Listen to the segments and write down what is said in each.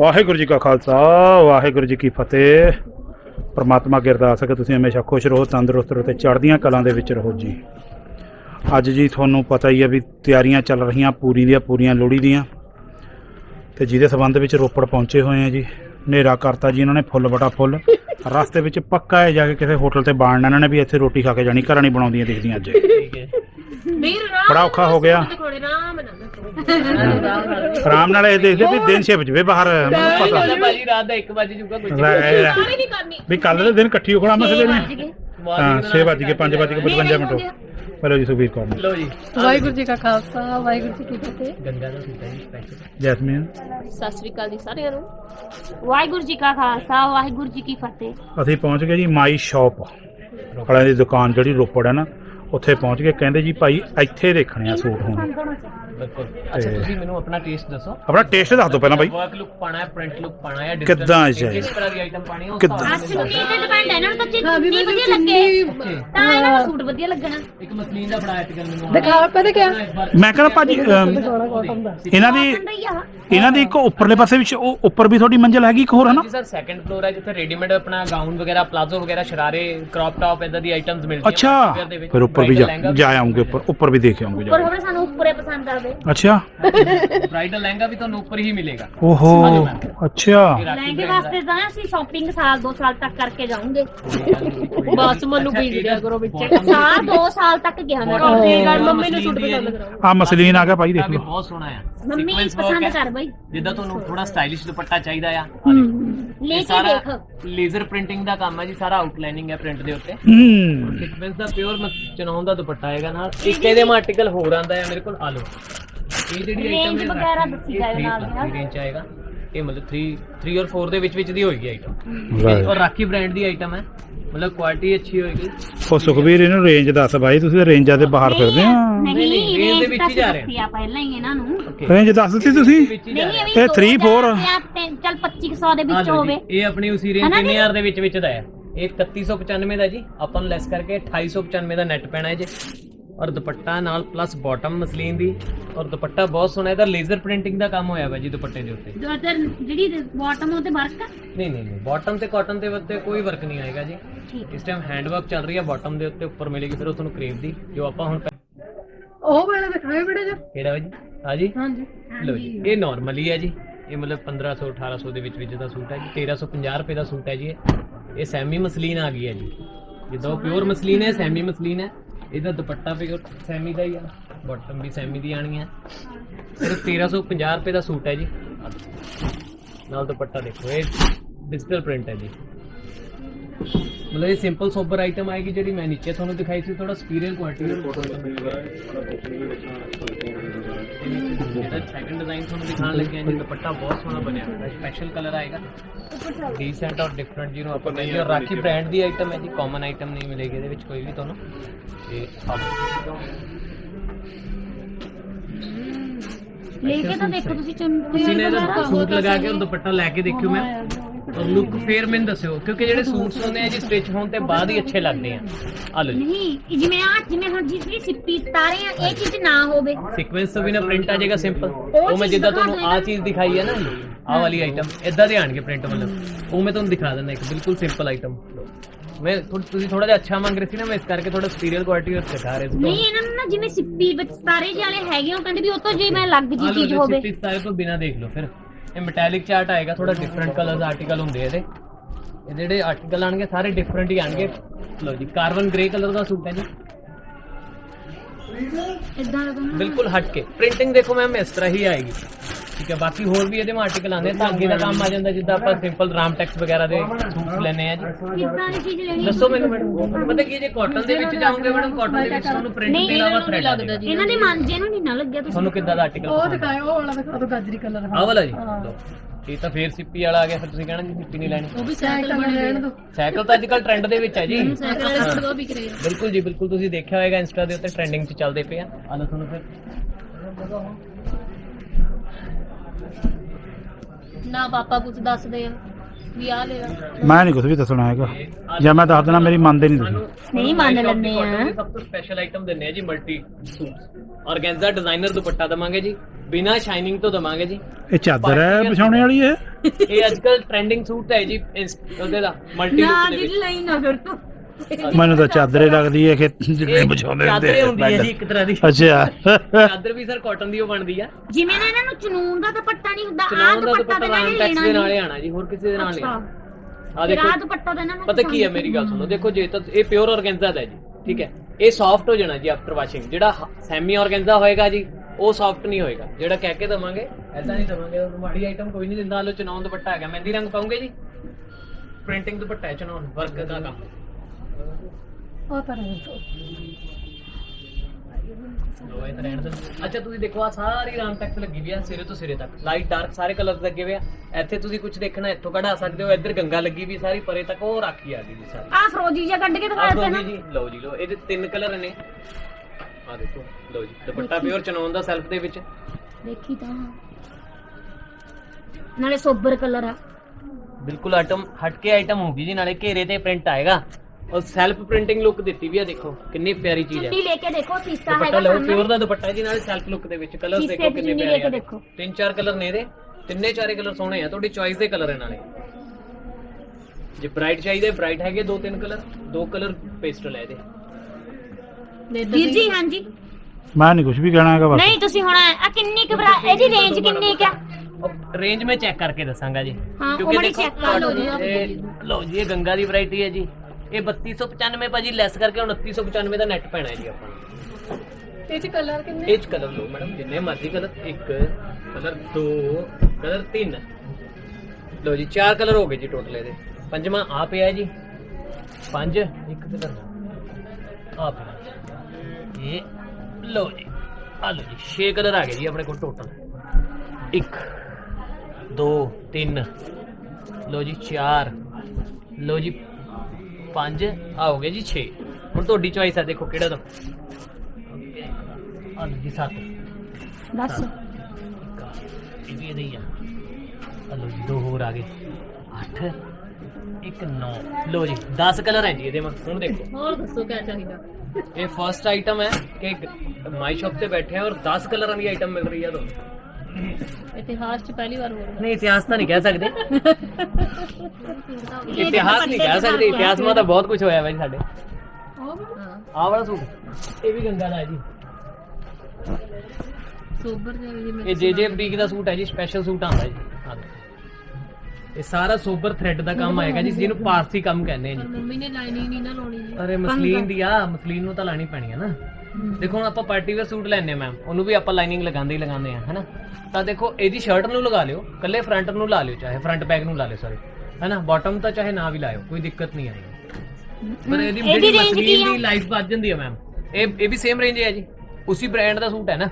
ਵਾਹਿਗੁਰੂ ਜੀ ਕਾ ਖਾਲਸਾ, ਵਾਹਿਗੁਰੂ ਜੀ ਕੀ ਫਤਿਹ। ਪਰਮਾਤਮਾ ਅੱਗੇ ਅਰਦਾਸ ਹੈ ਕਿ ਤੁਸੀਂ ਹਮੇਸ਼ਾ ਖੁਸ਼ ਰਹੋ, ਤੰਦਰੁਸਤ ਰਹੋ ਤੇ ਚੜ੍ਹਦੀਆਂ ਕਲਾਂ ਦੇ ਵਿੱਚ ਰਹੋ ਜੀ। ਅੱਜ ਜੀ ਤੁਹਾਨੂੰ ਪਤਾ ਹੀ ਹੈ ਵੀ ਤਿਆਰੀਆਂ ਚੱਲ ਰਹੀਆਂ, ਪੂਰੀ ਦੀਆਂ, ਪੂਰੀਆਂ ਲੋਹੜੀ ਦੀਆਂ। ਤੇ ਜਿਹਦੇ ਸਬੰਧ ਵਿੱਚ ਰੋਪੜ ਪਹੁੰਚੇ ਹੋਏ ਆ ਜੀ। ਹਨੇਰਾ ਕਰਤਾ ਜੀ ਇਹਨਾਂ ਨੇ, ਫੁੱਲ ਬਟਾ ਫੁੱਲ। ਰਸਤੇ ਵਿੱਚ ਪੱਕਾ ਹੈ ਜਾ ਕੇ ਕਿਸੇ ਹੋਟਲ ਤੇ ਬਾਣਨਾ ਇਹਨਾਂ ਨੇ ਵੀ ਇੱਥੇ ਰੋਟੀ ਖਾ ਕੇ ਜਾਣੀ, ਘਰਾਂ ਨਹੀਂ ਬਣਾਉਂਦੀਆਂ ਦੇਖਦੀਆਂ ਅੱਜ। ਠੀਕ ਹੈ। ਵੀਰ ਰਾਮ ਬੜਾ ਔਖਾ ਹੋ ਗਿਆ। ਥੋੜੇ ਰਾਮ ਨਾਲ ਆਰਾਮ ਨਾਲ ਇਹ ਦੇਖਦੇ ਵੀ ਦਿਨ ਛਿਪ ਜਵੇ ਬਾਹਰ ਮੈਨੂੰ ਪਤਾ। ਪਤਾ ਭਾਜੀ ਰਾਤ ਦਾ 1 ਵਜੇ ਜੂਗਾ ਕੁਝ ਲੈ, ਲੈ। ਸਾਰੀ ਨਹੀਂ ਕਰਨੀ। ਵੀ ਕੱਲ ਦੇ ਦਿਨ ਇਕੱਠੀ ਹੋਣਾ ਮਸਲੇ ਨੇ ਗਏ। ਹਾਂ 6 ਵਜ ਗਏ 5 ਵਜ ਕੇ 55 ਮਿੰਟ ਪਹਿਲੋ ਜੀ ਸੁਖਬੀਰ ਕੌਰ ਨੇ। ਲੋ ਜੀ। ਵਾਹਿਗੁਰੂ ਜੀ ਕਾ ਖਾਲਸਾ ਵਾਹਿਗੁਰੂ ਜੀ ਕੀ ਫਤਿਹ। ਗੰਗਾ ਦਾ ਹੈ ਜੀ ਸਪੈਸ਼ਲ ਜੈਸਮੀਨ। ਸਤਿ ਸ੍ਰੀ ਅਕਾਲ ਜੀ ਸਾਰਿਆਂ ਨੂੰ। ਵਾਹਿਗੁਰੂ ਜੀ ਕਾ ਖਾਲਸਾ ਵਾਹਿਗੁਰੂ ਜੀ ਕੀ ਫਤਿਹ। ਅਸੀਂ ਪਹੁੰਚ ਗਏ ਜੀ ਮਾਈ ਸ਼ਾਪ। ਵਾਲਿਆਂ ਦੀ ਦੁਕਾਨ ਜਿਹੜੀ ਰੋਪੜ ਹੈ ਨਾ ਉੱਥੇ ਪਹੁੰਚ ਕੇ ਕਹਿੰਦੇ ਜੀ ਭਾਈ ਇੱਥੇ ਦੇਖਣੇ ਆ ਸੂਟ ਹੁਣ। ਬਿਲਕੁਲ ਅੱਛਾ ਤੁਸੀਂ ਮੈਨੂੰ ਆਪਣਾ ਟੇਸਟ ਦੱਸੋ। ਆਪਣਾ ਟੇਸਟ ਦੱਸ ਦਿਓ ਪਹਿਲਾਂ ਭਾਈ ਵਰਕ ਲੁੱਕ ਪਾਣਾ ਹੈ ਪ੍ਰਿੰਟ ਲੁੱਕ ਪਾਣਾ ਹੈ ਕਿੱਦਾਂ digital- ਚਾਹੀਦਾ? ਕਿਸ ਤਰ੍ਹਾਂ ਦੀ ਆਈਟਮ ਪਾਣੀ ਹੈ ਉਸ ਕਿੱਦਾਂ? ਹਿਸਾਬ ਨਾਲ ਅਸਲ ਕੀ ਤੇ ਡਿਪੈਂਡ ਹੈ ਇਹਨਾਂ ਨੂੰ ਤਾਂ ਚੀਜ਼ ਹਾਂ ਵੀ ਨਹੀਂ ਮੈਨੂੰ ਵਧੀਆ ਲੱਗੇ? Okay, ਤਾਂ ਇਹਨਾਂ ਨੂੰ ਸੂਟ ਵਧੀਆ ਲੱਗਣਾ। ਇੱਕ ਮਸਲੀਨ ਦਾ ਬੜਾ ਆਰਟੀਕਲ ਮੈਨੂੰ। ਦਿਖਾ ਪਤਾ ਕਿਆ? ਮੈਂ ਕਹਿੰਦਾ ਭਾਜੀ ਅਮ, ਇਹਨਾਂ ਦੀ ਪਸੰਦ ਹੀ ਆ। ਇਹਨਾਂ ਦੀ ਇੱਕ ਉੱਪਰਲੇ ਪਾਸੇ ਵਿੱਚ ਉਹ ਉੱਪਰ ਵੀ ਤੁਹਾਡੀ ਮੰਜ਼ਿਲ ਹੈਗੀ ਇੱਕ ਹੋਰ ਹੈ ਨਾ ਜੀ ਸਰ ਸੈਕੰਡ ਫਲੋਰ ਹੈ ਜਿੱਥੇ ਰੈਡੀਮੇਡ ਆਪਣਾ ਗਾਊਨ ਵਗੈਰਾ ਪਲਾਜ਼ੋ ਵਗੈਰਾ ਸ਼ਰਾਰੇ ਕ੍ਰੌਪ ਟਾਪ ਇਦਾਂ ਦੀ ਆਈਟਮਸ ਮਿਲਦੀਆਂ ਅੱਛਾ। ਫਿਰ ਉੱਪਰ ਵੀ ਜਾ Bridal ਲਹਿੰਗਾ ਜਾ ਆਉਂਗੇ ਉੱਪਰ ਉੱਪਰ ਵੀ ਦੇਖ ਆਉਂਗੇ ਪਰ ਜਾ ਹੁਣ ਸਾਨੂੰ ਉੱਪਰੇ ਪਸੰਦ ਆਵੇ। ਅੱਛਾ। ਬ੍ਰਾਈਡਲ ਲਹਿੰਗਾ ਵੀ ਤੁਹਾਨੂੰ ਉੱਪਰ ਹੀ ਮਿਲੇਗਾ। ਓਹੋ ਅੱਛਾ। ਲਹਿੰਗੇ ਵਾਸਤੇ ਤਾਂ ਅਸੀਂ ਸ਼ਾਪਿੰਗ ਸਾਲ 2 ਸਾਲ ਤੱਕ ਕਰਕੇ ਜਾਵਾਂਗੇ। ਬਸ ਮੈਨੂੰ ਭੇਜ ਦਿਆ ਕਰੋ ਵਿੱਚ। ਸਾਲ 2 ਸਾਲ ਤੱਕ ਗਿਆ ਮੈਂ। ਮੰਮੀ ਨੂੰ ਸੂਟ ਪਸੰਦ ਕਰਾਓ ਆ ਮਸਲੀਨ ਆ ਗਿਆ ਭਾਈ ਦੇਖ ਵੀ ਲਓ। ਬਹੁਤ ਸੋਹਣਾ ਆ। ਮੰਮੀ Sequence work ਪਸੰਦ ਹੈ। ਕਰ ਬਈ। ਜਿੱਦਾਂ ਤੁਹਾਨੂੰ ਥੋੜਾ ਸਟਾਈਲਿਸ਼ ਦੁਪੱਟਾ ਚਾਹੀਦਾ ਆ ਲੈ ਕੇ ਸਾਰਾ ਦੇਖ। ਲੇਜ਼ਰ ਪ੍ਰਿੰਟਿੰਗ ਦਾ ਕੰਮ ਹੈ ਜੀ ਸਾਰਾ ਆਊਟਲਾਈਨਿੰਗ ਹੈ ਪ੍ਰਿੰਟ ਦੇ ਉੱਤੇ। ਹੂੰ। ਸੀਕਵੈਂਸ ਦਾ ਪਿਓਰ ਚਨਾਉਣ ਦਾ ਦੁਪੱਟਾ ਹੈਗਾ ਨਾਲ ਇੱਕ ਇਹਦੇ ਮਾ ਆਰਟੀਕਲ ਹੋਰ ਆਂਦਾ ਹੈ ਮੇਰੇ ਕੋਲ ਆ ਲਓ। ਇਹ ਜਿਹੜੀ ਆਈਟਮ Range ਵਗੈਰਾ ਦੱਸੀ ਜਾਏ ਨਾਲ ਦੀ ਨਾਲ। ਰੇਂਜ ਆਏਗਾ। ਇਹ ਮਤਲਬ 3 3 ਔਰ 4 ਦੇ ਵਿੱਚ ਵਿੱਚ ਦੀ ਹੋਏਗੀ ਆਈਟਮ. ਔਰ ਰਾਖੀ ਬ੍ਰਾਂਡ ਦੀ ਆਈਟਮ ਹੈ। ਮਤਲਬ ਕੁਆਲਿਟੀ ਅੱਛੀ ਹੋਏਗੀ। ਉਹ ਸੁਖਬੀਰ ਇਹਨੂੰ ਰੇਂਜ ਦੱਸ ਭਾਈ ਤੁਸੀਂ ਤਾਂ ਰੇਂਜਾਂ ਦੇ ਬਾਹਰ ਫਿਰਦੇ ਆ ਨਹੀਂ ਨਹੀਂ, range ਦੇ ਰੇਂਜ ਵਿੱਚ ਹੀ ਜਾ ਰਹੇ ਦੱਸੀ ਆ ਪਹਿਲਾਂ ਹੀ ਇਹਨਾਂ ਨੂੰ। ਰੇਂਜ ਦੱਸ ਦਿੱਤੀ ਤੁਸੀਂ? ਵਿੱਚ ਹੀ ਜਾ ਨਹੀਂ ਰਿਹਾ ਇਹ ਇਹ three, four। ਚੱਲ 2500 ਦੇ ਆ ਵਿੱਚ ਹੋਵੇ। ਇਹ ਆਪਣੀ ਉਸੀ ਰੇਂਜ ਹਨਾ ਜੀ? 3000 ਦੇ ਵਿੱਚ ਵਿੱਚ ਦਾ ਹੈ। ਇਹ 3195 ਦਾ ਜੀ। ਆਪਾਂ ਨੂੰ ਲੈਸ ਕਰਕੇ 2895 ਦਾ ਨੈਟ ਪੈਣਾ ਹੈ ਜੀ। ਔਰ ਦੁਪੱਟਾ ਨਾਲ ਪਲੱਸ ਬਾਟਮ ਮਸਲੀਨ ਦੀ। ਔਰ ਦੁਪੱਟਾ ਬਹੁਤ ਸੋਹਣਾ ਇਹਦਾ ਲੇਜ਼ਰ ਪ੍ਰਿੰਟਿੰਗ ਦਾ ਕੰਮ ਹੋਇਆ ਵਾ ਜੀ ਦੁਪੱਟੇ ਦੇ ਉੱਤੇ। ਜੋ ਤੇ ਜਿਹੜੀ ਬਾਟਮ ਉਹਤੇ ਵਰਕ ਆ? ਨਹੀਂ ਨਹੀਂ ਨਹੀਂ ਬਾਟਮ ਤੇ ਕਾਟਨ ਦੇ ਉੱਤੇ ਕੋਈ ਵਰਕ ਨਹੀਂ ਆਏਗਾ ਜੀ। ਇਸ ਟਾਈਮ ਹੈਂਡ ਵਰਕ ਚੱਲ ਰਹੀ ਹੈ ਬਾਟਮ ਦੇ ਉੱਤੇ ਉੱਪਰ ਮਿਲੇਗੀ ਫਿਰ ਉਹ ਤੁਹਾਨੂੰ ਕਰੇਵ ਦੀ ਜੋ ਆਪਾਂ ਹੁਣ ਉਹ ਵਾਲਾ ਦਿਖਾਏ ਬੇਟਾ ਜੀ ਕਿਹੜਾ ਵਾ ਜੀ? ਹਾਂਜੀ ਹਾਂਜੀ। ਲਓ ਜੀ ਇਹ ਨਾਰਮਲੀ ਹੈ ਜੀ। ਇਹ ਮਤਲਬ 1500 1800 ਦੇ ਵਿੱਚ ਵਿੱਚ ਦਾ ਸੂਟ ਹੈ ਜੀ। 1350 ਰੁਪਏ ਦਾ ਸੂਟ ਹੈ ਜੀ ਇਹ। ਇਹ ਸੈਮੀ ਮਸਲੀਨ ਆ ਗਈ ਹੈ ਜੀ। ਜਿੱਦਾਂ ਪਿਓਰ ਮਸਲੀਨ ਹੈ ਸੈਮੀ ਮਸਲੀਨ ਹੈ। ਇਹਦਾ ਦੁਪੱਟਾ ਵੀ ਸੈਮੀ ਦਾ ਹੀ ਆ ਬਾਟਮ ਵੀ ਸੈਮੀ ਦੀ ਆਣੀ ਹੈ ਸਿਰਫ 1350 ਰੁਪਏ ਦਾ ਸੂਟ ਹੈ ਜੀ। ਨਾਲ ਦੁਪੱਟਾ ਦੇਖੋ, ਇਹ ਡਿਜੀਟਲ ਪ੍ਰਿੰਟ ਹੈ ਜੀ। ਮਤਲਬ ਇਹ ਸਿੰਪਲ ਸੋਬਰ ਆਈਟਮ ਆਏਗੀ ਜਿਹੜੀ ਮੈਂ ਨੀਚੇ ਤੁਹਾਨੂੰ ਦਿਖਾਈ ਸੀ ਥੋੜਾ ਸੁਪੀਰੀਅਰ ਕੁਆਲਿਟੀ ਜਿਹੜਾ ਸੈਕੰਡ ਡਿਜ਼ਾਈਨ ਤੁਹਾਨੂੰ ਦਿਖਾਉਣ ਲੱਗੇ ਹਾਂ ਜੀ। ਦੁਪੱਟਾ ਬਹੁਤ ਸੋਹਣਾ ਬਣਿਆ ਹੋਇਆ ਸਪੈਸ਼ਲ ਕਲਰ ਆਏਗਾ। ਡੀਸੈਂਟ ਔਰ ਡਿਫਰੈਂਟ ਜਿਹਨੂੰ ਆਪਾਂ ਕਹਿੰਦੇ ਹਾਂ। ਰਾਖੀ ਬ੍ਰਾਂਡ ਦੀ ਆਈਟਮ ਹੈ ਜੀ। ਕਾਮਨ ਆਈਟਮ ਨਹੀਂ ਮਿਲੇਗੀ ਇਹਦੇ ਵਿੱਚ ਕੋਈ ਵੀ ਤੁਹਾਨੂੰ। ਤੇ ਲੈ ਕੇ ਤਾਂ ਦੇਖੋ ਤੁਸੀਂ ਤੁਸੀਂ ਨੇ ਇਹਦਾ ਸੂਟ ਲਗਾ ਕੇ ਦੁਪੱਟਾ ਲੈ ਕੇ ਦੇਖਿਓ ਮੈਂ। ਲੁੱਕ ਫੇਰ ਮੈਨੂੰ ਦੱਸਿਓ ਕਿਉਂਕਿ ਜਿਹੜੇ ਸੂਟਸ ਹੁੰਦੇ ਆ ਜੀ ਸਟਿਚ ਹੋਣ ਤੇ ਬਾਅਦ ਹੀ ਅੱਛੇ ਲੱਗਦੇ ਆ। ਆ ਲਓ ਜੀ। ਨਹੀਂ ਜਿਵੇਂ ਆ ਜਿਵੇਂ ਹੁਣ ਜਿਸ ਵੀ ਸਿੱਪੀ ਤਾਰੇ ਆ ਇਹ ਚੀਜ਼ ਨਾ ਹੋਵੇ। ਸੀਕੁਐਂਸ ਤੋਂ ਬਿਨਾ ਪ੍ਰਿੰਟ ਆ ਜਾਏਗਾ ਸਿੰਪਲ ਉਹ ਮੈਂ ਚੀਜ਼ ਜਿੱਦਾਂ ਤੁਹਾਨੂੰ ਆ ਚੀਜ਼ ਦਿਖਾਈ ਹੈ ਨਾ ਆਹ ਵਾਲੀ ਆਈਟਮ ਇਦਾਂ ਦੇ ਆਣਗੇ ਪ੍ਰਿੰਟ ਮਤਲਬ ਉਹ ਮੈਂ ਤੁਹਾਨੂੰ ਦਿਖਾ ਦਿੰਦਾ ਇੱਕ ਬਿਲਕੁਲ ਸਿੰਪਲ ਆਈਟਮ ਮੈਂ ਥੋੜ੍ਹ- ਤੁਸੀਂ ਥੋੜਾ ਜਿਹਾ ਅੱਛਾ ਮੰਗ ਰਹੇ ਸੀ ਨਾ ਮੈਂ ਇਸ ਕਰਕੇ ਥੋੜਾ ਸੁਪੀਰੀਅਰ ਕੁਆਲਿਟੀ ਵਿੱਚ ਦਿਖਾ ਰਿਹਾ ਸੀ। ਨਹੀਂ ਇਹਨਾਂ ਨੂੰ ਨਾ ਜਿਵੇਂ ਸਿੱਪੀ ਵਿੱਚ ਤਾਰੇ ਜਿਹੇ ਵਾਲੇ ਹੈਗੇ ਉਹ ਕਹਿੰਦੇ ਵੀ ਉਹ ਤੋਂ ਜੇ ਮੈਂ ਲੱਗ ਜੀ ਚੀਜ਼ ਹੋਵੇ। ਸਿੱਟੀ ਸਟਾਈਲ ਤੋਂ ਬਿਨਾ ਦੇਖ ਲਓ ਫਿਰ। ਇਹ ਮੈਟੈਲਿਕ ਚਾਰਟ ਆਏਗਾ ਥੋੜਾ ਡਿਫਰੈਂਟ ਕਲਰਸ ਆਰਟੀਕਲ ਹੁੰਦੇ ਇਹਦੇ। ਇਹ ਜਿਹੜੇ ਆਰਟੀਕਲ ਆਣਗੇ ਸਾਰੇ ਡਿਫਰੈਂਟ ਹੀ ਆਣਗੇ ਲਓ ਜੀ ਕਾਰਬਨ ਗ੍ਰੇ ਕਲਰ ਦਾ ਸੂਟ ਹੈ ਜੀ। ਇਦਾਂ ਬਿਲਕੁਲ ਹਟ ਕੇ। ਪ੍ਰਿੰਟਿੰਗ ਦੇਖੋ ਮੈਮ ਇਸ ਤਰ੍ਹਾਂ ਹੀ ਆਏਗੀ। ਠੀਕ ਹੈ ਬਾਕੀ ਹੋਰ ਵੀ ਇਹਦੇ ਮਾ ਆਰਟੀਕਲ ਆਉਂਦੇ ਆ ਧਾਗੇ ਦਾ ਕੰਮ ਆ ਜਾਂਦਾ ਜਿੱਦਾਂ ਆਪਾਂ ਸਿੰਪਲ ਰਾਮ ਟੈਕਸ ਵਗੈਰਾ ਦੇ ਸੂਟ ਲੈਨੇ ਆ ਜੀ। ਕਿੱਦਾਂ ਦੀ ਚੀਜ਼ ਲੈਣੀ? ਦੱਸੋ ਮੈਨੂੰ ਮੈਡਮ ਪਤਾ ਕੀ ਜੇ ਕਾਟਨ ਦੇ ਵਿੱਚ ਜਾਓਗੇ ਮੈਡਮ ਕਾਟਨ ਦੇ ਵਿੱਚ ਤੁਹਾਨੂੰ ਪ੍ਰਿੰਟ ਨਹੀਂ, ਦੇ ਇਲਾਵਾ ਲੱਗਦਾ ਜੀ। ਇਹਨਾਂ ਦੇ ਮਨ ਜੇ ਨੂੰ ਨਹੀਂ ਨਾ ਲੱਗਿਆ ਤੁਸੀਂ। ਤੁਹਾਨੂੰ ਕਿੱਦਾਂ ਦਾ ਆਰਟੀਕਲ ਉਹ ਦਿਖਾਏ ਉਹ ਵਾਲਾ ਦਿਖਾ ਦੋ ਗਾਜਰੀ ਕਲਰ ਆਹ ਵਾਲਾ ਜੀ। ਲਓ। ਇਹ ਤਾਂ ਫੇਰ ਸਿੱਪੀ ਵਾਲਾ ਆ ਗਿਆ ਫਿਰ ਤੁਸੀਂ ਕਹਿਣਾ ਜੀ ਸਿੱਪੀ ਨਹੀਂ ਲੈਣੀ। ਉਹ ਵੀ ਸਾਈਕਲ ਰਹਿਣ ਦੋ। ਸਾਈਕਲ ਤਾਂ ਅੱਜਕੱਲ ਟ੍ਰੈਂਡ ਦੇ ਵਿੱਚ ਹੈ ਜੀ। ਸਾਈਕਲ ਵਾਲੇ ਸੂਟ ਉਹ ਵੀ ਕਰੇ ਬਿਲਕੁਲ ਜੀ ਬਿਲਕੁਲ ਤੁਸੀਂ ਦੇਖਿਆ ਹੋਵੇਗਾ ਇੰਸਟਾ ਦੇ ਉੱਤੇ ਟ੍ਰੈਂਡਿੰਗ 'ਚ ਚੱਲਦੇ ਪਏ ਆ। ਆ ਲਓ ਤੁਹਾਨੂੰ ਫਿਰ। ਨਾ ਪਾਪਾ ਕੁਝ ਦੱਸਦੇ ਆ ਵੀ ਆ ਲੈ ਮੈਂ ਨਹੀਂ ਕੁਝ ਵੀ ਦੱਸਣਾ ਹੈਗਾ। ਜਾਂ ਮੈਂ ਦੱਸ ਦੇਣਾ ਮੇਰੀ ਮੰਨਦੇ ਨਹੀਂ ਤੁਸੀਂ। ਨਹੀਂ ਮੰਨ ਲੈਂਦੇ ਆ। ਸਭ ਤੋਂ ਸਪੈਸ਼ਲ ਆਈਟਮ ਦਿੰਨੇ ਆ ਜੀ multi suits organza designer dupatta ਦਵਾਂਗੇ ਜੀ। ਬਿਨਾ ਸ਼ਾਈਨਿੰਗ ਤੋਂ ਦਵਾਂਗੇ ਜੀ। ਇਹ ਚਾਦਰ ਹੈ ਵਿਛਾਉਣੇ ਵਾਲੀ ਹੈ ਇਹ ਅੱਜ ਕੱਲ ਟ੍ਰੈਂਡਿੰਗ ਸੂਟ ਹੈ ਜੀ ਇੰਸ- ਉਹਦੇ ਦਾ ਮਲਟੀ ਲੁੱਕ ਦੇ ਵਿੱਚ। ਲਈ ਨਾ ਫਿਰ ਤੂੰ। ਮੈਨੂੰ ਤਾਂ ਚਾਦਰੇ ਲੱਗਦੀ ਹੈ ਕਿ ਜਿਹੜੇ ਵਿਛਾਉਂਦੇ ਚਾਦਰੇ ਹੁੰਦੀ ਹੈ ਜੀ ਇੱਕ ਤਰ੍ਹਾਂ ਦੀ। ਅੱਛਾ। ਚਾਦਰ ਵੀ ਸਰ ਕਾਟਨ ਦੀ ਉਹ ਬਣਦੀ ਆ। ਜਿਵੇਂ ਨਾ ਇਹਨਾਂ ਨੂੰ ਚਨੂਨ ਦਾ ਦੁਪੱਟਾ ਨਹੀਂ ਹੁੰਦਾ ਆ ਚਲਾਉਣ ਦਾ ਦੁਪੱਟਾ ਦੁਪੱਟਾ ਤਾਂ ਇਹਨਾਂ ਨੇ ਟੈਕਸ ਦੇ ਲੈਣਾ ਨਾਲ ਹੀ ਨਹੀਂ ਆਣਾ ਜੀ ਹੋਰ ਕਿਸੇ ਦੇ ਨਾਲ ਨਹੀਂ ਅੱਛਾ। ਆ ਦੇਖੋ ਆਹ ਦੁਪੱਟਾ ਤਾਂ ਇਹਨਾਂ ਨੇ ਪਤਾ ਕੀ ਹੈ ਮੇਰੀ ਗੱਲ ਸੁਣੋ ਦੇਖੋ ਜੇ ਤਾਂ ਇਹ ਪਿਓਰ ਆਰਗੈਂਜ਼ਾ ਦਾ ਹੈ ਜੀ ਠੀਕ ਹੈ। ਇਹ ਸੌਫਟ ਹੋ ਜਾਣਾ ਜੀ ਆਫਟਰ ਵਾਸ਼ਿੰਗ ਜਿਹੜਾ ਸੈਮੀ ਆਰਗੈਂਜ਼ਾ ਹੋਏਗਾ ਜੀ ਉਹ ਸੌਫਟ ਨਹੀਂ ਹੋਏਗਾ। ਜਿਹੜਾ ਕਹਿ ਕੇ ਦਵਾਂਗੇ ਐਦਾਂ ਨਹੀਂ ਦਵਾਂਗੇ ਉਹ ਮਾੜੀ ਆਈਟਮ ਕੋਈ ਨਹੀਂ ਦਿੰਦਾ ਲੋ ਚਨਾਉਣ ਦੁਪੱਟਾ ਹੈਗਾ। ਮਹਿੰਦੀ ਰੰਗ ਪਾਉਂਗੇ ਜੀ? ਪ੍ਰਿੰਟਿੰਗ ਦੁਪੱਟਾ ਹੈ ਚਨਾਉਣ ਵਰਕ ਦਾ ਕੰਮ। ਉਹ ਕਰ ਲੋ ਇਹ ਤਾਂ ਰਹਿਣ ਦਿੰਦੇ ਅੱਛਾ ਤੁਸੀਂ ਦੇਖੋ ਆ ਸਾਰੀ ਰਾਮ ਤੱਕ ਲੱਗੀ ਵੀ ਆ ਸਿਰੇ ਤੋਂ ਸਿਰੇ ਤੱਕ। ਲਾਈਟ ਡਾਰਕ ਸਾਰੇ ਕਲਰ ਲੱਗੇ ਹੋਏ ਆ। ਇੱਥੇ ਤੁਸੀਂ ਕੁਝ ਦੇਖਣਾ ਇੱਥੋਂ ਕਢਾ ਸਕਦੇ ਹੋ। ਇੱਧਰ ਗੰਗਾ ਲੱਗੀ ਵੀ ਸਾਰੀ ਪਰੇ ਤੱਕ ਉਹ ਰਾਖੀ ਆ ਗਈ ਜੀ ਸਾਰੀ। ਆ ਫਰੋਜੀ ਜਿਹਾ ਕੱਢ ਕੇ ਦਿਖਾ ਆਹ ਦਿੱਤਾ ਲਓ ਜੀ ਲਓ ਜੀ ਲਓ ਇਹਦੇ ਤਿੰਨ ਕਲਰ ਨੇ। ਆ ਦੇਖੋ ਲਓ ਜੀ ਦੁਪੱਟਾ ਪਿਓਰ ਚਨੌਨ ਦਾ ਸੈਲਫ ਦੇ ਵਿੱਚ। ਦੇਖੀ ਤਾਂ। ਨਾਲੇ ਸੋਬਰ ਕਲਰ ਆ। ਬਿਲਕੁਲ ਆਈਟਮ ਹਟ ਕੇ ਆਈਟਮ ਹੋਊਗੀ ਜੀ ਨਾਲੇ ਘੇਰੇ ਤੇ ਪ੍ਰਿੰਟ ਆਏਗਾ। ਔਰ ਸੈਲਫ ਪ੍ਰਿੰਟਿੰਗ ਲੁੱਕ ਦਿੱਤੀ ਵੀ ਆ ਦੇਖੋ ਕਿੰਨੀ ਪਿਆਰੀ ਚੀਜ਼ ਹੈ। ਚੁੰਨੀ ਲੈ ਕੇ ਦੇਖੋ ਸੀਸਾ ਦੁਪੱਟਾ ਹੈਗਾ ਲਓ ਪਿਓਰ ਦਾ ਦੁਪੱਟਾ ਜੀ ਨਾਲੇ ਸੈਲਫ ਲੁੱਕ ਦੇ ਵਿੱਚ ਕਲਰ ਸ਼ੀਸ਼ੇ ਦੇਖੋ ਕਿੰਨੇ ਪਿਆਰੇ ਆ ਦੇਖੋ। ਤਿੰਨ ਚਾਰ ਕਲਰ ਨੇ ਇਹਦੇ ਤਿੰਨੇ ਚਾਰੇ ਕਲਰ ਸੋਹਣੇ ਆ ਤੁਹਾਡੀ ਚੋਇਸ ਦੇ ਕਲਰ ਹੈ ਨਾਲੇ ਜੇ ਬ੍ਰਾਈਟ ਚਾਹੀਦੇ ਬ੍ਰਾਈਟ ਹੈਗੇ ਦੋ ਤਿੰਨ ਕਲਰ ਦੋ ਕਲਰ ਪੇਸਟਲ ਹੈ ਇਹਦੇ। ਵੀਰ ਜੀ ਹਾਂਜੀ। ਮੈਂ ਨਹੀਂ ਕੁਝ ਵੀ ਕਹਿਣਾ ਹੈਗਾ ਬਸ। ਨਹੀਂ ਤੁਸੀਂ ਹੁਣ ਆ ਕਿੰਨੀ ਕੁ ਬਰਾ- ਇਹਦੀ ਰੇਂਜ ਕਿੰਨੀ ਕੁ ਆ? ਰੇਂਜ ਮੈਂ ਚੈੱਕ ਕਰਕੇ ਦੱਸਾਂਗਾ ਜੀ। ਹਾਂ, ਉਹ ਵਾਲੀ ਦੇਖੋ, check ਕਰ ਲਓ ਜੀ, ਤੁਹਾਡੇ- ਇਹ- ਲਓ ਜੀ ਇਹ ਗੰਗਾ ਦੀ ਵੈਰਾਈਟੀ ਹੈ ਜੀ। ਇਹ 3295 ਭਾਜੀ ਲੈਸ ਕਰਕੇ 2995 ਦਾ ਨੈਟ ਪੈਣਾ ਹੈ ਜੀ ਆਪਾਂ ਨੂੰ। ਤੇ ਚ ਕਲਰ ਕਿੰਨੇ? ਇਹ ਚ ਕਲਰ ਲਓ ਮੈਡਮ ਜਿੰਨੇ ਮਰਜ਼ੀ ਕਲਰ ਇੱਕ ਕਲਰ ਦੋ ਕਲਰ ਤਿੰਨ। ਲਓ ਜੀ ਚਾਰ ਕਲਰ ਹੋ ਗਏ ਜੀ ਟੋਟਲ ਇਹਦੇ। ਪੰਜਵਾਂ ਆ ਪਿਆ ਜੀ। ਪੰਜ ਇੱਕ ਕਲਰ ਆ ਪਿਆ ਇਹ ਲਓ ਜੀ ਆ ਲਓ ਜੀ 6 ਕਲਰ ਆ ਗਏ ਜੀ ਆਪਣੇ ਕੋਲ ਟੋਟਲ ਇੱਕ ਦੋ ਤਿੰਨ। ਲਓ ਜੀ ਚਾਰ। ਲਓ ਜੀ ਪੰਜ ਆ ਹੋ ਗਏ ਜੀ 6 ਹੁਣ ਤੁਹਾਡੀ ਚੋਇਸ ਹੈ ਦੇਖੋ ਕਿਹੜਾ ਦਾ ਆ ਲਓ ਜੀ 7 ਦੱਸ। ਇਹ ਵੀ ਇਹਦੇ ਹੀ ਆ। ਆ ਲਓ ਜੀ ਦੋ ਹੋਰ ਆ ਗਏ। 8 ਇੱਕ 9 ਲਓ ਜੀ 10 ਕਲਰ ਹੈ ਜੀ ਇਹਦੇ ਮਾ ਹੁਣ ਦੇਖੋ। ਹੋਰ ਦੱਸੋ ਕੀ ਚਾਹੀਦਾ? ਇਹ ਫਰਸਟ ਆਈਟਮ ਹੈ ਕਿ ਮਾਈ ਸ਼ਾਪ ਤੇ ਬੈਠੇ ਆ ਔਰ 10 ਕਲਰਾਂ ਦੀ ਆਈਟਮ ਮਿਲ ਰਹੀ ਹੈ ਤੁਹਾਨੂੰ। ਇਤਿਹਾਸ ਚ ਪਹਿਲੀ ਵਾਰ ਹੋ ਰਿਹਾ ਨਹੀਂ ਇਤਿਹਾਸ ਤਾਂ ਨਹੀਂ ਕਹਿ ਸਕਦੇ। ਇਤਿਹਾਸ ਨਹੀਂ ਕਹਿ ਸਕਦੇ। ਇਤਿਹਾਸ ਮਾ ਤਾਂ ਬਹੁਤ ਕੁਝ ਹੋਇਆ ਬਾਈ ਸਾਡੇ। ਆਹ ਵਾਲਾ ਸੂਟ। ਇਹ ਵੀ ਗੰਗਾ ਦਾ ਹੈ ਜੀ। ਸੋਬਰ ਜਿਹਾ ਇਹ ਜੇ ਜੇ ਬਰੀਕ ਦਾ ਸੂਟ ਹੈ ਜੀ ਸਪੈਸ਼ਲ ਸੂਟ ਆਉਂਦਾ ਜੀ। ਇਹ ਸਾਰਾ ਸੋਬਰ ਥ੍ਰੈਡ ਦਾ ਕੰਮ ਆਏਗਾ ਜੀ ਜਿਹਨੂੰ ਪਾਰਸੀ ਕੰਮ ਕਹਿੰਦੇ ਆ ਜੀ। ਮੰਮੀ ਨੇ ਲਾਈਨਿੰਗ ਨਹੀਂ ਨਾ ਲਾਉਣੀ ਜੀ। ਅਰੇ ਮਸਲੀਨ ਦੀ ਆ ਮਸਲੀਨ ਨੂੰ ਤਾਂ ਲਾਣੀ ਪੈਣੀ ਹੈ ਨਾ। ਦੇਖੋ ਹੁਣ ਆਪਾਂ ਪਾਰਟੀ ਵੇਅਰ ਸੂਟ ਲੈਣੇ ਮੈਮ ਉਹਨੂੰ ਵੀ ਆਪਾਂ ਲਾਈਨਿੰਗ ਲਗਾਉਂਦੇ ਹੀ ਲਗਾਉਂਦੇ ਆ ਹੈਨਾ? ਤਾਂ ਦੇਖੋ ਇਹਦੀ ਸ਼ਰਟ ਨੂੰ ਲਗਾ ਲਿਓ ਕੱਲੇ ਫਰੰਟ ਨੂੰ ਲਾ ਲਿਓ ਚਾਹੇ ਫਰੰਟ ਬੈਕ ਨੂੰ ਲਾ ਲਿਓ ਸੌਰੀ ਹੈਨਾ? ਬਾਟਮ ਤਾਂ ਚਾਹੇ ਨਾ ਵੀ ਲਾਇਓ ਕੋਈ ਦਿੱਕਤ ਨਹੀਂ ਆਏਗੀ ਪਰ ਇਹਦੀ ਜਿਹੜੀ ਮਸਲੀਨ? ਦੀ ਲਾਈਫ ਵੱਧ ਜਾਂਦੀ ਹੈ ਮੈਮ ਇਹ ਇਹ ਵੀ ਸੇਮ ਰੇਂਜ ਹੈ ਜੀ। ਉਸੇ ਬ੍ਰਾਂਡ ਦਾ ਸੂਟ ਹੈ ਨਾ?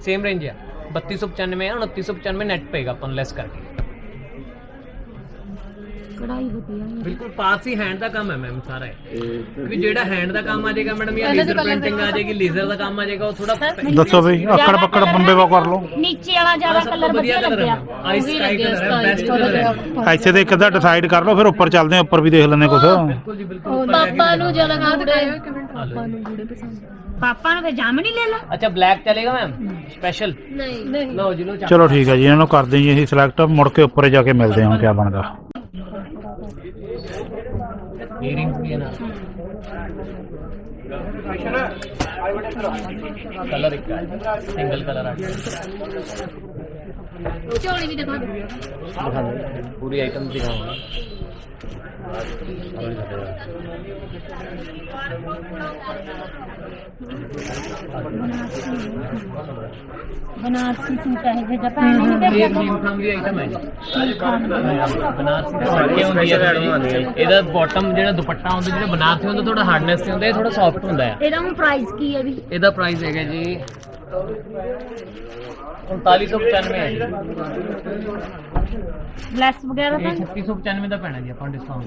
ਸੇਮ ਰੇਂਜ ਹੈ 3295 ਹੈ 2995 ਨੈਟ ਪਏਗਾ ਆਪਾਂ ਨੂੰ ਲੈਸ ਕਰਕੇ। ਕੜਾਈ ਵਧੀਆ ਹੈ। ਬਿਲਕੁਲ ਪਾਸ ਹੀ ਹੈਂਡ ਦਾ ਕੰਮ ਹੈ ਮੈਮ ਸਾਰਾ ਇਹ। ਕਿਉਂਕਿ ਜਿਹੜਾ ਹੈਂਡ ਦਾ ਕੰਮ ਆ ਜਾਏਗਾ ਮੈਡਮ ਜਾਂ ਲੇਜ਼ਰ ਪ੍ਰਿੰਟਿੰਗ ਆ ਜਾਏਗੀ ਲੇਜ਼ਰ ਦਾ ਕੰਮ ਆ ਜਾਏਗਾ ਉਹ ਥੋੜਾ ਦੱਸੋ ਬਈ ਆਕੜ ਪੱਕੜ ਬੰਬੇ ਵਾ ਕਰ ਲਓ। ਨੀਚੇ ਵਾਲਾ ਜ਼ਿਆਦਾ ਕਲਰ ਵਧੀਆ ਲੱਗਿਆ ਆਈਸ ਸਕਾਈ ਕਲਰ ਹੈ ਬੈਸਟ ਕਲਰ ਹੈ। ਇੱਥੇ ਤੇ ਇੱਕ ਅੱਧਾ ਡਿਸਾਈਡ ਕਰ ਲਓ ਫਿਰ ਉੱਪਰ ਚੱਲਦੇ ਆ ਉੱਪਰ ਵੀ ਦੇਖ ਲੈਂਦੇ ਕੁਝ ਬਿਲਕੁਲ ਜੀ ਬਿਲਕੁਲ ਪਾਪਾ ਨੂੰ ਜ਼ਿਆਦਾ ਗੂੜੇ ਪਾਪਾ ਨੂੰ ਗੂੜੇ ਪਸੰਦ। ਪਾਪਾ ਨੂੰ ਫਿਰ ਜਾਮਣੀ ਲੈ ਲਾ। ਅੱਛਾ ਬਲੈਕ ਚਲੇਗਾ ਮੈਮ ਸਪੈਸ਼ਲ ਨਹੀਂ। ਨਹੀਂ। ਲਓ ਜੀ ਲਓ। ਚਲੋ ਠੀਕ ਹੈ ਜੀ ਇਹਨਾਂ ਨੂੰ ਕਰਦੇ ਜੀ ਅਸੀਂ ਸਿਲੈਕਟ ਮੁੜ ਕੇ ਉੱਪਰ ਜਾ ਕੇ ਮਿਲਦੇ ਹਾਂ ਕੀ ਬਣਦਾ। Earrings ਵੀ ਹੈ ਨਾ ਕਲਰ ਇੱਕ ਸਿੰਗਲ ਕਲਰ ਆ ਗਿਆ ਖਾਮ ਦੀ ਆਈਟਮ ਹੈ ਜੀ। ਬਨਾਰਸੀ ਦਾ ਸਟੱਕੇ ਹੁੰਦੀ ਹੈ ਥੋੜ੍ਹੀ। ਇਹਦਾ ਬਾਟਮ ਜਿਹੜਾ ਦੁਪੱਟਾ ਹੁੰਦਾ ਜਿਹੜਾ ਬਨਾਰਸੀ ਹੁੰਦਾ ਥੋੜਾ ਹਾਰਡਨੈਸ ਤੇ ਹੁੰਦਾ ਇਹ ਥੋੜਾ ਸੌਫਟ ਹੁੰਦਾ ਹੈ। ਇਹਦਾ ਹੁਣ ਪ੍ਰਾਈਸ ਕੀ ਹੈ ਵੀ? ਇਹਦਾ ਪ੍ਰਾਈਸ ਹੈਗਾ ਜੀ 3995 ਹੈ ਜੀ। ਲੈਸ ਵਗੈਰਾ ਇਹ ਤਾਂ 3695 ਦਾ ਪੈਣਾ ਜੀ ਆਪਾਂ ਡਿਸਕਾਊਂਟ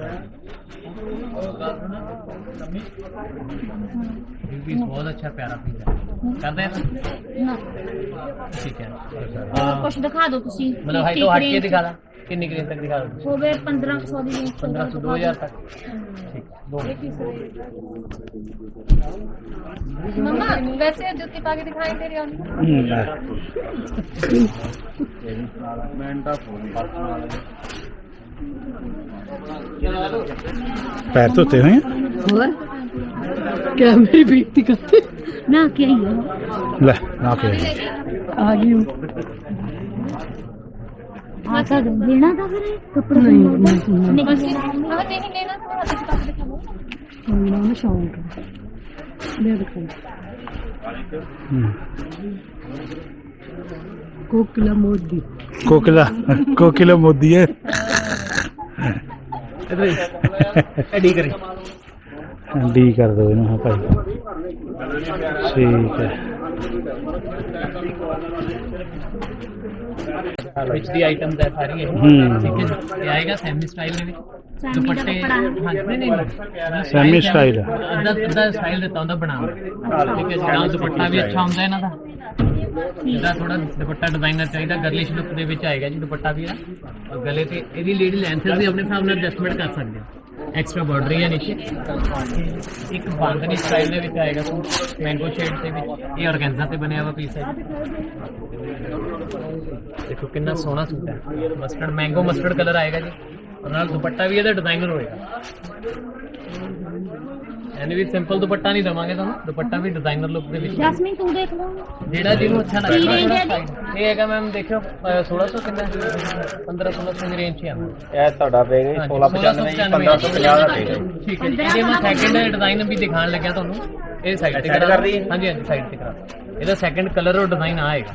ਵੀ ਬਹੁਤ ਅੱਛਾ ਪਿਆਰਾ ਪੀਸ ਹੈ। ਕਰਦੇ ਹਾਂ ਨਾ। ਠੀਕ ਹੈ। ਹੋਰ ਕੁਝ ਦਿਖਾ ਦਿਓ ਤੁਸੀਂ ਮਤਲਬ ਹਾਈ ਤੋਂ ਹਟ ਕੇ ਦਿਖਾ ਦਾਂ। ਕਿੰਨੀ ਕੁ ਰੇਂਜ ਤੱਕ ਦਿਖਾ ਦਿਓ ਹੋਵੇ 1500 ਦੀ ਰੇਂਜ 1500 2000 ਤੱਕ। ਠੀਕ ਦੋ ਮਮਾ ਵੈਸੇ ਜੁੱਤੀ ਪਾ ਕੇ ਦਿਖਾਈ ਦੇ ਰਹੀ ਹਾਂ ਹੂੰ, ਲੈ। ਪੈਰ ਧੋਤੇ ਹੋਏ ਆ? ਹੋਰ ਕਿਆ ਮੇਰੀ ਬੇਇੱਜ਼ਤੀ ਕਰਤੇ ਨਾ ਕੀ ਹੈ ਲੈ ਨਾ ਕੇ ਆ। ਗਈ ਹੂੰ ਆ ਤਾਂ ਦੇਣਾ ਤਾਂ ਫਿਰ ਕੱਪੜੇ ਨਹੀਂ ਨਹੀਂ ਨਹੀਂ। ਬਸ ਮਮਾ ਤੇ ਨਹੀਂ ਲੈਣਾ ਤਾਂ ਹੱਥ ਚ ਪਾ ਕੇ ਦਿਖਾਓ ਉਹਨਾਂ ਨੂੰ ਸ਼ੌਂਕ ਹੈ। ਲੈ ਦੇਖੋ। ਹੂੰ। ਕੋਕਿਲਾ ਮੋਦੀ। ਕੋਕਿਲਾ ਕੋਕਿਲਾ ਮੋਦੀ ਹੈ। ਇਧਰ ਐਡੀ ਕਰੀ। ਡੀ ਕਰ ਦੋ ਇਹਨੂੰ ਹਾਂ ਭਾਈ ਠੀਕ ਹੈ ਵਿੱਚ ਦੀ ਆਈਟਮਸ ਹੈ ਸਾਰੀ ਇਹ ਹੂੰ। ਠੀਕ ਹੈ ਜੀ। ਇਹ ਆਏਗਾ ਸੈਮੀ ਸਟਾਈਲ ਦੇ ਵਿੱਚ ਸੈਮੀ ਦਾ ਦੁਪੱਟੇ ਕੱਪੜਾ। ਹਾਂਜੀ ਨਹੀਂ ਨਹੀਂ Semi style। ਅੱਧਾ ਅੱਧਾ ਸਟਾਈਲ ਦਿੱਤਾ ਹੁੰਦਾ ਬਣਾ ਕੇ। ਠੀਕ ਹੈ ਜੀ ਨਾਲ ਦੁਪੱਟਾ ਵੀ ਅੱਛਾ ਹੁੰਦਾ ਇਹਨਾਂ ਦਾ ਇਹਦਾ ਥੋੜਾ ਦੁਪੱਟਾ ਡਿਜ਼ਾਈਨਰ ਚਾਹੀਦਾ ਗਰਲਿਸ਼ ਲੁੱਕ ਦੇ ਵਿੱਚ ਆਏਗਾ ਜੀ ਦੁਪੱਟਾ ਵੀ ਇਹਦਾ ਔਰ ਗਲੇ ਤੇ ਇਹਦੀ ਲੇਡੀ ਲੈਂਥ ਵੀ ਆਪਣੇ ਹਿਸਾਬ ਨਾਲ ਐਡਜਸਟਮੈਂਟ ਕਰ ਸਕਦੇ ਹੋ ਐਕਸਟਰਾ ਬਾਰਡਰ ਹੈ ਨੀਚੇ। ਇੱਕ ਬਾਂਦਨੀ ਸਟਾਈਲ ਦੇ ਵਿੱਚ ਆਏਗਾ ਸੂਟ ਮੈਂਗੋ ਸ਼ੇਡ ਦੇ ਵਿੱਚ। ਇਹ ਆਰਗੈਂਜ਼ਾ ਤੇ ਬਣਿਆ ਹੋਇਆ ਪੀਸ ਹੈ ਦੇਖੋ ਕਿੰਨਾ ਸੋਹਣਾ ਸੂਟ ਹੈ। ਮਸਟਰਡ ਮੈਂਗੋ ਮਸਟਰਡ ਕਲਰ ਆਏਗਾ ਜੀ। ਔਰ ਨਾਲ ਦੁਪੱਟਾ ਵੀ ਇਹਦਾ ਡਿਜ਼ਾਈਨਰ ਹੋਏਗਾ। ਐਨੀ ਵੀ ਸਿੰਪਲ ਦੁਪੱਟਾ ਨਹੀਂ ਦਵਾਂਗੇ ਤੁਹਾਨੂੰ ਦੁਪੱਟਾ ਵੀ ਡਿਜ਼ਾਈਨਰ ਲੁੱਕ ਦੇ ਵਿੱਚ। ਜਸਮੀਨ ਤੂੰ ਦੇਖ ਲਓ ਜਿਹੜਾ ਜਿਹਨੂੰ ਅੱਛਾ ਕੀ ਲੱਗਦਾ range ਹੈ side। ਇਹ ਹੈਗਾ ਮੈਮ ਦੇਖਿਓ ਅਹ 1600 ਕਿੰਨਾ 15 1600 ਦੀ ਰੇਂਜ 'ਚ ਆਉਂਦਾ ਇਹ ਤੁਹਾਡਾ ਪਏਗਾ ਜੀ 1695 ਜੀ 1550 ਦਾ ਪਏਗਾ ਜੀ ਠੀਕ ਹੈ। ਜੀ ਇਹਦੇ ਮੈਂ ਸੈਕਿੰਡ ਡਿਜ਼ਾਈਨ ਵੀ ਦਿਖਾਣ ਲੱਗਿਆ ਤੁਹਾਨੂੰ। ਇਹ ਸਾਈਡ ਤੇ Side ਕਰਾ ਕਰ ਦਈਏ? ਹਾਂਜੀ ਹਾਂਜੀ ਸਾਈਡ ਤੇ ਕਰਾ। ਦਿਓ। ਇਹਦਾ ਸੈਕਿੰਡ ਕਲਰ ਔਰ ਡਿਜ਼ਾਈਨ ਆਏਗਾ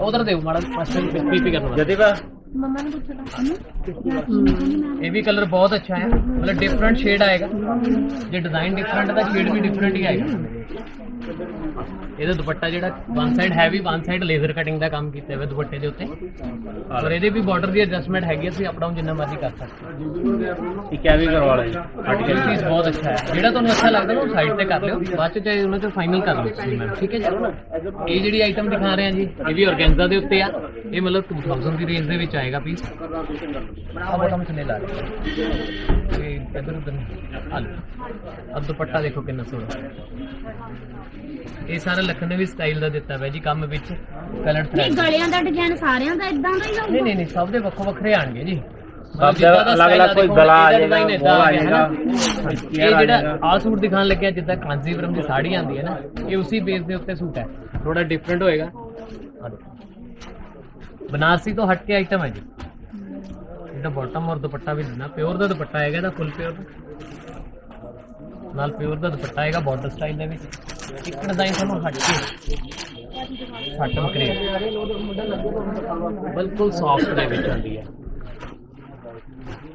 ਉਧਰ ਦਿਓ ਮਾੜਾ ਮਾਸਟਰ ਪੀਪੀ ਕਰਨਾ ਜਦੀਬਾ ਮਮਾ ਨੂੰ ਪੁੱਛਣਾ ਇਹ ਵੀ ਕਲਰ ਬਹੁਤ ਅੱਛਾ ਹੈ। ਮਤਲਬ ਡਿਫਰੈਂਟ ਸ਼ੇਡ ਆਏਗਾ। ਜੇ ਡਿਜ਼ਾਈਨ ਡਿਫਰੈਂਟ ਦਾ ਸ਼ੇਡ ਵੀ ਡਿਫਰੈਂਟ ਹੀ ਆਏਗਾ। ਇਹਦਾ ਦੁਪੱਟਾ ਜਿਹੜਾ one side heavy one side laser cutting ਦਾ ਕੰਮ ਕੀਤਾ ਹੋਇਆ ਦੁਪੱਟੇ ਦੇ ਉੱਤੇ। ਔਰ ਇਹਦੇ ਵੀ ਬਾਰਡਰ ਦੀ ਐਡਜਸਟਮੈਂਟ ਹੈਗੀ ਅਸੀਂ ਅਪ ਡਾਊਨ ਜਿੰਨਾ ਮਰਜ਼ੀ ਕਰ ਸਕਦੇ ਹਾਂ। ਇਹ ਕਿਆ ਵੀ ਕਰਵਾ ਲਓ ਜੀ ਆਰਟੀਕਲ ਪੀਸ ਬਹੁਤ ਅੱਛਾ ਹੈ। ਜਿਹੜਾ ਤੁਹਾਨੂੰ ਅੱਛਾ ਲੱਗਦਾ ਨਾ ਉਹ ਸਾਈਡ ਤੇ ਕਰ ਲਿਓ। ਬਾਅਦ ਚ ਚਾਹੇ ਉਹਨਾਂ ਚ ਫਾਈਨਲ ਕਰ ਲਓ ਤੁਸੀਂ ਮੈਮ ਠੀਕ ਹੈ ਜੀ? ਇਹ ਜਿਹੜੀ ਆਈਟਮ ਦਿਖਾ ਰਹੇ ਹਾਂ ਜੀ ਇਹ ਵੀ ਆਰਗੈਂਜ਼ਾ ਦੇ ਉੱਤੇ ਆ। ਇਹ ਮਤਲਬ 2000 ਦੀ ਰੇਂਜ ਦੇ ਵਿੱਚ ਆਏਗਾ ਪੀਸ ਆ ਬਟਮ ਥੱਲੇ ਲਾ ਲਓ ਇਹ ਇਧਰ ਉਧਰ ਆ ਲਓ। ਅਬ ਦੁਪੱਟਾ ਦੇਖੋ ਕਿੰਨਾ ਸੋਹਣਾ। ਇਹ ਸਾਰਾ ਲਖਨਵੀ ਸਟਾਈਲ ਦਾ ਦਿੱਤਾ ਹੋਇਆ ਜੀ ਕੰਮ ਵਿੱਚ ਕਲਰ ਨਹੀਂ ਥ੍ਰੈਡ ਗਲਿਆਂ ਦਾ ਡਿਜ਼ਾਈਨ ਸਾਰਿਆਂ ਦਾ ਇਦਾਂ ਦਾ ਹੀ ਨਹੀਂ ਹੋਊਗਾ? ਨਹੀਂ ਨਹੀਂ ਸਭ ਦੇ ਵੱਖੋ ਵੱਖਰੇ ਆਣਗੇ ਜੀ। ਸਭ ਦਾ ਅਲੱਗ-ਅਲੱਗ ਕੋਈ ਗਲਾ ਆ ਜਾਏਗਾ, ਗੋਲ ਆ ਜਾਏਗਾ, ਇਹ ਜਿਹੜਾ ਆਹ ਸੂਟ ਦਿਖਾਣ ਲੱਗਿਆ ਜਿੱਦਾਂ ਕਾਂਜੀਵਰਮ ਦੀ ਸਾੜੀ ਆਂਦੀ ਹੈ ਨਾ ਇਹ ਉਸੇ ਬੇਸ ਦੇ ਉੱਤੇ ਸੂਟ ਹੈ। ਥੋੜਾ ਡਿਫਰੈਂਟ ਹੋਏਗਾ। ਆਹ ਦੇਖੋ। ਬਨਾਰਸੀ ਤੋਂ ਹਟ ਕੇ ਆਈਟਮ ਹੈ ਜੀ। ਇਹਦਾ ਬਾਟਮ ਔਰ ਦੁਪੱਟਾ ਵੀ ਦੇਣਾ ਪਿਓਰ ਦਾ ਦੁਪੱਟਾ ਹੈਗਾ ਇਹਦਾ ਫੁੱਲ ਪਿਓਰ ਨਾਲ ਪਿਓਰ ਦਾ ਦੁਪੱਟਾ ਹੈਗਾ ਬਾਰਡਰ ਸਟਾਈਲ ਦੇ ਵਿੱਚ। ਇੱਕ ਡਿਜ਼ਾਈਨ ਤੁਹਾਨੂੰ ਹਟ ਕੇ ਸੱਟ ਮਕਰੇ ਬਿਲਕੁਲ ਸੌਫਟ ਦੇ ਵਿੱਚ ਆਉਂਦੀ ਹੈ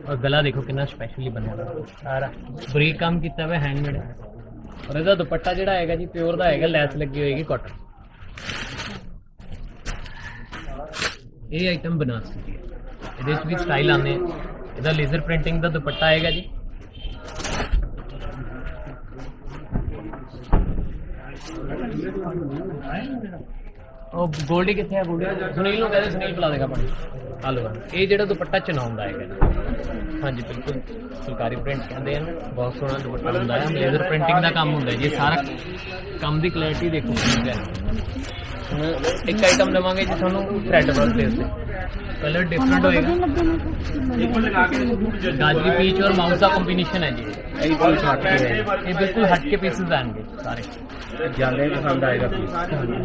ਔਰ ਗਲਾ ਦੇਖੋ ਕਿੰਨਾ ਸਪੈਸ਼ਲੀ ਬਣਿਆ ਹੋਇਆ। ਸਾਰਾ। ਬਰੀਕ ਕੰਮ ਕੀਤਾ ਹੋਇਆ ਹੈਂਡਮੇਡ ਔਰ ਇਹਦਾ ਦੁਪੱਟਾ ਜਿਹੜਾ ਹੈਗਾ ਜੀ ਪਿਓਰ ਦਾ ਹੈਗਾ, ਲੈਸ ਲੱਗੀ ਹੋਏਗੀ ਕਾਟਨ ਇਹ ਆਈਟਮ ਬਣਾ ਹੈ ਇਹਦੇ ਵਿੱਚ ਵੀ ਸਟਾਈਲ ਆਉਂਦੇ ਆ। ਇਹਦਾ ਲੇਜ਼ਰ ਪ੍ਰਿੰਟਿੰਗ ਦਾ ਦੁਪੱਟਾ ਆਏਗਾ ਜੀ। ਉਹ ਗੋਲਡੀ ਕਿੱਥੇ ਹੈ ਗੋਲਡੀ? ਸੁਨੀਲ ਨੂੰ ਕਹਿੰਦੇ ਸੁਨੀਲ ਬੁਲਾ ਦੇਗਾ ਪਾਣੀ ਹਲੋ ਇਹ ਜਿਹੜਾ ਦੁਪੱਟਾ ਚਨਾਉਂਦਾ ਹੈਗਾ ਹਾਂਜੀ, ਬਿਲਕੁਲ। ਫੁਲਕਾਰੀ ਪ੍ਰਿੰਟ ਕਹਿੰਦੇ ਹਨ ਬਹੁਤ ਸੋਹਣਾ ਦੁਪੱਟਾ ਹੁੰਦਾ ਹੈ। ਲੇਜ਼ਰ ਪ੍ਰਿੰਟਿੰਗ ਦਾ ਕੰਮ ਹੁੰਦਾ ਜੀ, ਇਹ ਸਾਰਾ ਕੰਮ ਦੀ ਕਲੈਰਿਟੀ ਦੇਖੋ ਹੁਣ ਇੱਕ ਆਈਟਮ ਲਵਾਂਗੇ ਜੀ ਤੁਹਾਨੂੰ ਥ੍ਰੈਡ ਵਰਕ ਦੇ ਉੱਤੇ। ਕਲਰ ਡਿਫਰੈਂਟ ਹੋਏਗਾ। ਗਾਜਰੀ ਪੀਚ ਔਰ ਮਾਊਸ ਦਾ ਕੰਬੀਨੇਸ਼ਨ ਹੈ ਜੀ। ਇਹ ਪੀਚ ਹਟ ਕੇ ਹੈ। ਇਹ ਬਿਲਕੁਲ ਹਟ ਕੇ ਪੀਸਸ ਆਣਗੇ ਸਾਰੇ। ਜਾਂਦੇ ਪਸੰਦ ਆਏਗਾ ਪੀਸ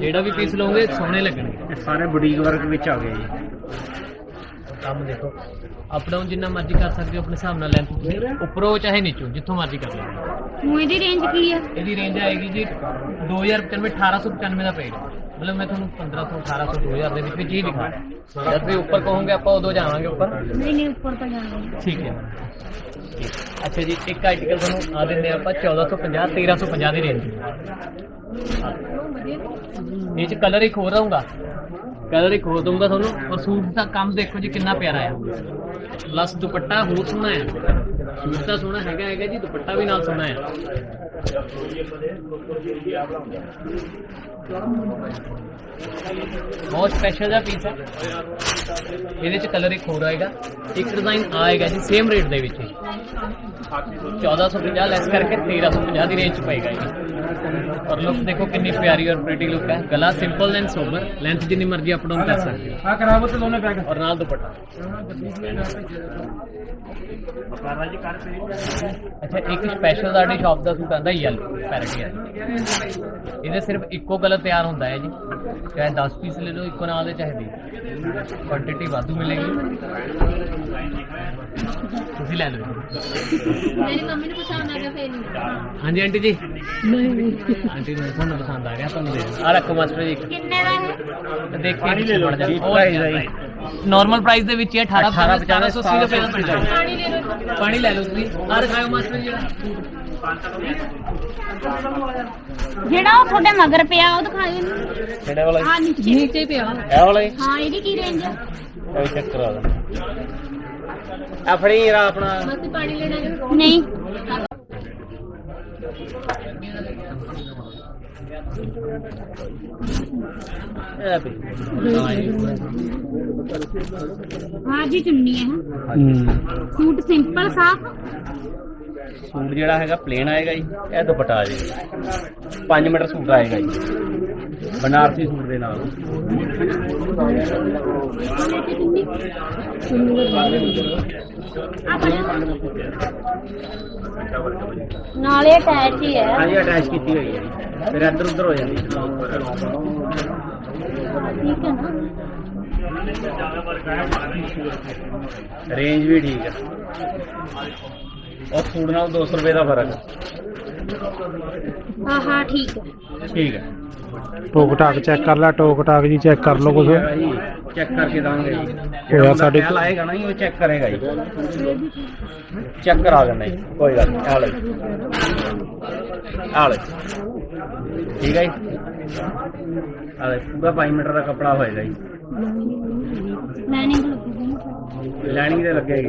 ਜਿਹੜਾ ਵੀ ਪੀਸ ਲਓਗੇ ਸੋਹਣੇ ਲੱਗਣਗੇ। ਇਹ ਸਾਰੇ ਬੁਟੀਕ ਵਰਕ ਵਿੱਚ ਆ ਗਏ ਜੀ। ਕੰਮ ਦੇਖੋ। ਅਪ ਡਾਊਨ ਜਿੰਨਾ ਮਰਜ਼ੀ ਕਰ ਸਕਦੇ ਹੋ ਆਪਣੇ ਹਿਸਾਬ ਨਾਲ ਲੈਂਥ ਤੁਸੀਂ। ਉੱਪਰੋਂ ਚਾਹੇ ਨੀਚੋਂ ਜਿੱਥੋਂ ਮਰਜ਼ੀ ਕਰ ਲਓ। ਹੁਣ ਇਹਦੀ ਰੇਂਜ ਕੀ ਹੈ ਇਹਦੀ ਰੇਂਜ ਆਏਗੀ ਜੀ 2095 1895 ਦਾ ਪਏਗਾ। ਮਤਲਬ ਮੈਂ ਤੁਹਾਨੂੰ 1500 1800 2000 ਦੇ ਵਿੱਚ ਵਿੱਚ ਹੀ ਲਿਖਾ ਜਦ ਵੀ ਉੱਪਰ ਕਹੋਗੇ ਆਪਾਂ ਉਦੋਂ ਜਾਵਾਂਗੇ ਉੱਪਰ। ਨਹੀਂ ਨਹੀਂ ਉੱਪਰ ਤਾਂ ਜਾਣਾ ਠੀਕ ਹੈ। ਅੱਛਾ ਜੀ ਇੱਕ ਆਰਟੀਕਲ ਤੁਹਾਨੂੰ ਆ ਦਿੰਦੇ ਆਪਾਂ 1450 1350 ਦੀ ਰੇਂਜ ਇਹ ਚ ਕਲਰ ਇੱਕ ਹੋਰ ਆਉਂਗਾ ਕਲਰ ਇੱਕ ਹੋਰ ਦਊਂਗਾ ਤੁਹਾਨੂੰ। ਔਰ ਸੂਟ ਦਾ ਕੰਮ ਦੇਖੋ ਜੀ ਕਿੰਨਾ ਪਿਆਰਾ ਹੈ ਪਲੱਸ ਦੁਪੱਟਾ ਹੋਰ ਸੋਹਣਾ ਹੈ ਸੂਟ ਤਾਂ ਸੋਹਣਾ ਹੈਗਾ ਹੈਗਾ ਜੀ ਦੁਪੱਟਾ ਵੀ ਨਾਲ ਸੋਹਣਾ ਹੈ ਬਹੁਤ ਸਪੈਸ਼ਲ ਜਿਹਾ ਪੀਸ ਹੈ ਇਹਦੇ ਚ ਕਲਰ ਇੱਕ ਹੋਰ ਆਏਗਾ। ਇੱਕ ਡਿਜ਼ਾਈਨ ਆਏਗਾ ਜੀ ਸੇਮ ਰੇਟ ਦੇ ਵਿੱਚ। ਹੀ 1450 ਲੈਸ ਕਰਕੇ 1350 ਦੀ ਰੇਂਜ ਚ ਪਏਗਾ ਜੀ ਔਰ ਲੁੱਕ ਦੇਖੋ ਕਿੰਨੀ ਪਿਆਰੀ ਔਰ ਪ੍ਰੀਟੀ ਲੁੱਕ ਹੈ। ਗਲਾ ਸਿੰਪਲ ਐਂਡ ਸੋਬਰ ਲੈਂਥ ਜਿੰਨੀ ਮਰਜ਼ੀ ਅਪ ਡਾਊਨ ਕਰ ਸਕਦੇ ਹੋ। ਆ ਕਰਾਵੋ ਤੇ ਦੋਨੇ ਪੈਕ। ਔਰ ਨਾਲ ਦੁਪੱਟਾ। ਅੱਛਾ ਇੱਕ ਸਪੈਸ਼ਲ ਸਾਡੀ ਸ਼ਾਪ ਦਾ ਸੂਟ ਆਂਦਾ ਯੈਲੋ ਪੈਰਟ ਇਹਦੇ ਸਿਰਫ ਇੱਕੋ ਕਲਰ ਤਿਆਰ ਹੁੰਦਾ ਹੈ ਜੀ। ਚਾਹੇ 10 ਪੀਸ ਲੈ ਲਓ ਇੱਕੋ ਨਾਲ ਦੇ ਚਾਹੇ 20 ਕੁਆਂਟੀਟੀ ਵਾਧੂ ਮਿਲੇਗੀ। ਤੁਸੀਂ ਲੈ ਲਓ ਮੇਰੀ ਮੰਮੀ ਨੂੰ ਪਸੰਦ ਆ ਗਿਆ ਫੇਰ ਨਹੀਂ। ਹਾਂਜੀ ਆਂਟੀ ਜੀ। ਨਹੀਂ। ਆਂਟੀ ਨੂੰ ਤੁਹਾਨੂੰ ਪਸੰਦ ਆ ਗਿਆ ਤੁਹਾਨੂੰ ਦੇ ਦਿਓ। ਆ ਰੱਖੋ ਮਾਸਟਰ ਜੀ। ਕਿੰਨੇ ਦਾ ਹੈ ਦੇਖ ਕੇ ਲੈ ਲਓ। ਹੈ। ਨਾਰਮਲ ਪ੍ਰਾਈਸ ਦੇ ਵਿੱਚ ਹੀ ਹੈ 18 18 1780 ਰੁਪਏ ਦਾ ਪਾਣੀ ਲੈ ਲਓ। ਪਾਣੀ ਲੈ ਲਓ ਤੁਸੀਂ। ਆ ਰਖਾਓ ਮਾਸਟਰ ਜੀ ਜਿਹੜਾ। ਜਿਹੜਾ ਉਹ ਤੁਹਾਡੇ ਮਗਰ ਪਿਆ ਉਹ ਦਿਖਾਇਓ ਇਹਨੂੰ ਕਿਹੜੇ ਵਾਲਾ ਹਾਂ ਨੀਚੇ ਨੀਚੇ। ਪਿਆ ਇਹ ਵਾਲਾ ਹੀ ਹਾਂ ਇਹਦੀ ਕੀ ਰੇਂਜ ਹੈ ਇਹ ਚੈੱਕ ਕਰਾ ਦੋ ਆ ਫੜੀ ਜਰਾ ਆਪਣਾ। ਮਸੀ ਪਾਣੀ ਲੈਣਾ ਜੀ ਨਹੀਂ। ਇਹ ਵੀ ਹਾਂ ਜੀ ਚੁੰਨੀ ਹੈ। ਹੂੰ। ਸੂਟ ਸਿੰਪਲ ਸਾਫ਼। ਸੂਟ ਜਿਹੜਾ ਹੈਗਾ ਪਲੇਨ ਆਏਗਾ ਜੀ ਇਹ ਦੁਪੱਟਾ ਆ ਜਾਏਗਾ 5 ਮੀਟਰ ਸੂਟ ਆਏਗਾ ਜੀ। ਬਨਾਰਸੀ ਸੂਟ ਦੇ ਨਾਲ। ਨਾਲੇ ਅਟੈਚ ਹੀ ਹੈ। ਹਾਂਜੀ ਅਟੈਚ ਕੀਤੀ ਹੋਈ ਹੈ ਫਿਰ ਇੱਧਰ ਉੱਧਰ ਹੋ ਜਾਂਦੀ ਹੈ। ਠੀਕ ਹੈ ਨਾ? ਰੇਂਜ ਵੀ ਠੀਕ ਹੈ। ਉਹ ਸੂਟ ਨਾਲ 200 ਰੁਪਏ ਦਾ ਫ਼ਰਕ। ਹੈ ਹਾਂ ਹਾਂ ਠੀਕ ਹੈ। ਠੀਕ ਹੈ। ਟੋਕ ਟਾਕ ਚੈੱਕ ਕਰ ਲੈ ਟੋਕ ਟਾਕ ਜੀ ਚੈੱਕ ਕਰ ਲਓ ਕੁਛ। ਚੈੱਕ ਕਰਕੇ ਦਾਂਗੇ ਜੀ। ਹੋਇਆ ਸਾਡੇ ਸਾਡੇ ਲਾਏਗਾ ਨਾ ਜੀ, ਉਹ ਚੈੱਕ ਕਰੇਗਾ ਜੀ। ਚੈੱਕ ਕਰਾ ਦਿੰਦਾ ਜੀ। ਕੋਈ ਗੱਲ ਨਹੀਂ ਆ ਲੈ ਆ ਲੈ ਠੀਕ ਹੈ ਜੀ। ਆ ਲੈ ਪੂਰਾ 5 ਮੀਟਰ ਦਾ ਕੱਪੜਾ ਹੋਏਗਾ ਜੀ। ਲਾਈਨਿੰਗ ਲੱਗੂਗੀ ਲਾਈਨਿੰਗ ਦੇ ਲੱਗੇਗੀ